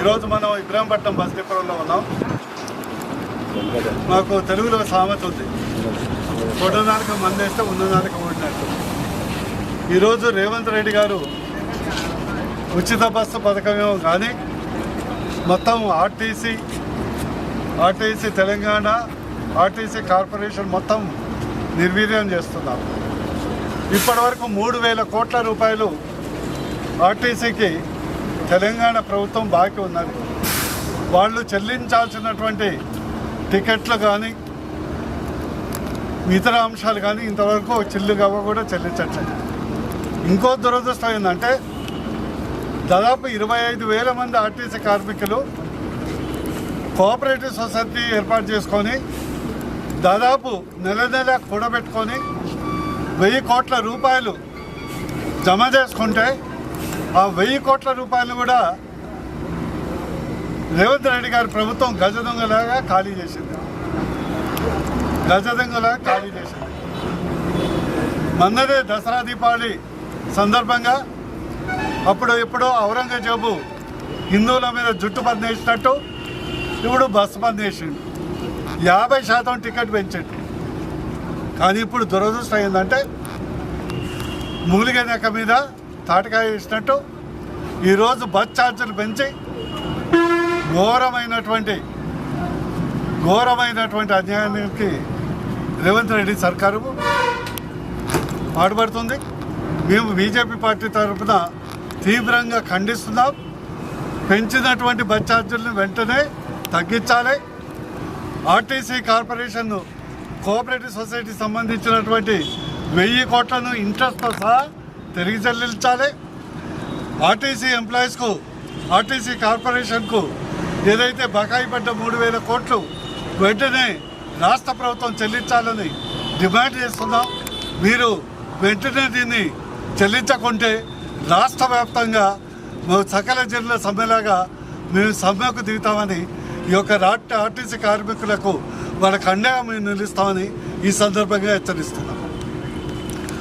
ఈరోజు మనం ఇబ్రహంపట్నం బస్ డిపోలో ఉన్నాం. మాకు తెలుగులో సామెత ఉంది. కొట్టనాలకు మందేస్తే ఉన్ననాలకు ఓడినట్టు. ఈరోజు రేవంత్ రెడ్డి గారు ఉచిత బస్సు పథకమేమో కానీ మొత్తం RTC RTC Telangana RTC corporation మొత్తం నిర్వీర్యం చేస్తున్నారు. ఇప్పటివరకు మూడు వేల కోట్ల రూపాయలు ఆర్టీసీకి తెలంగాణ ప్రభుత్వం బాకీ ఉన్నది. వాళ్ళు చెల్లించాల్సినటువంటి టికెట్లు కానీ ఇతర అంశాలు కానీ ఇంతవరకు చిల్లు గవ్వ కూడా చెల్లించట్లేదు. ఇంకో దురదృష్టం ఏంటంటే దాదాపు ఇరవై ఐదు వేల మంది ఆర్టీసీ కార్మికులు కోఆపరేటివ్ సొసైటీ ఏర్పాటు చేసుకొని దాదాపు నెల నెల కూడబెట్టుకొని వెయ్యి కోట్ల రూపాయలు జమ చేసుకుంటే ఆ వెయ్యి కోట్ల రూపాయలు కూడా రేవంత్ రెడ్డి గారి ప్రభుత్వం గజ దొంగలాగా ఖాళీ చేసింది. గజ దొంగలాగా ఖాళీ చేసింది. మొన్ననే దసరా దీపావళి సందర్భంగా అప్పుడు ఎప్పుడో ఔరంగజేబు హిందువుల మీద జుట్టు బంద్ వేసినట్టు ఇప్పుడు బస్సు బంద్ వేసిండు. యాభై శాతం టికెట్ పెంచండి. కానీ ఇప్పుడు దురదృష్టం ఏంటంటే మూలిగ నెక్క మీద తాటకాయ ఇచ్చినట్టు ఈరోజు బస్ ఛార్జీలు పెంచి ఘోరమైనటువంటి ఘోరమైనటువంటి అన్యాయానికి రేవంత్ రెడ్డి సర్కారు పాటుపడుతుంది. మేము బీజేపీ పార్టీ తరఫున తీవ్రంగా ఖండిస్తున్నాం. పెంచినటువంటి బస్ ఛార్జీలను వెంటనే తగ్గించాలి. ఆర్టీసీ కార్పొరేషన్ కోఆపరేటివ్ సొసైటీ సంబంధించినటువంటి వెయ్యి కోట్లను ఇంట్రెస్ట్తో సహా తిరిగి చెల్లించాలి ఆర్టీసీ ఎంప్లాయీస్కు ఆర్టీసీ కార్పొరేషన్కు ఏదైతే బకాయి పడ్డ మూడు వేల కోట్లు వెంటనే రాష్ట్ర ప్రభుత్వం చెల్లించాలని డిమాండ్ చేస్తున్నాం. మీరు వెంటనే దీన్ని చెల్లించకుంటే రాష్ట్ర వ్యాప్తంగా సకల జిల్లా సమ్మెలాగా మేము సమ్మెకు దిగుతామని ఈ యొక్క రాష్ట్ర ఆర్టీసీ కార్మికులకు వాళ్ళకు అండగా మేము నిలుస్తామని ఈ సందర్భంగా హెచ్చరిస్తున్నాం.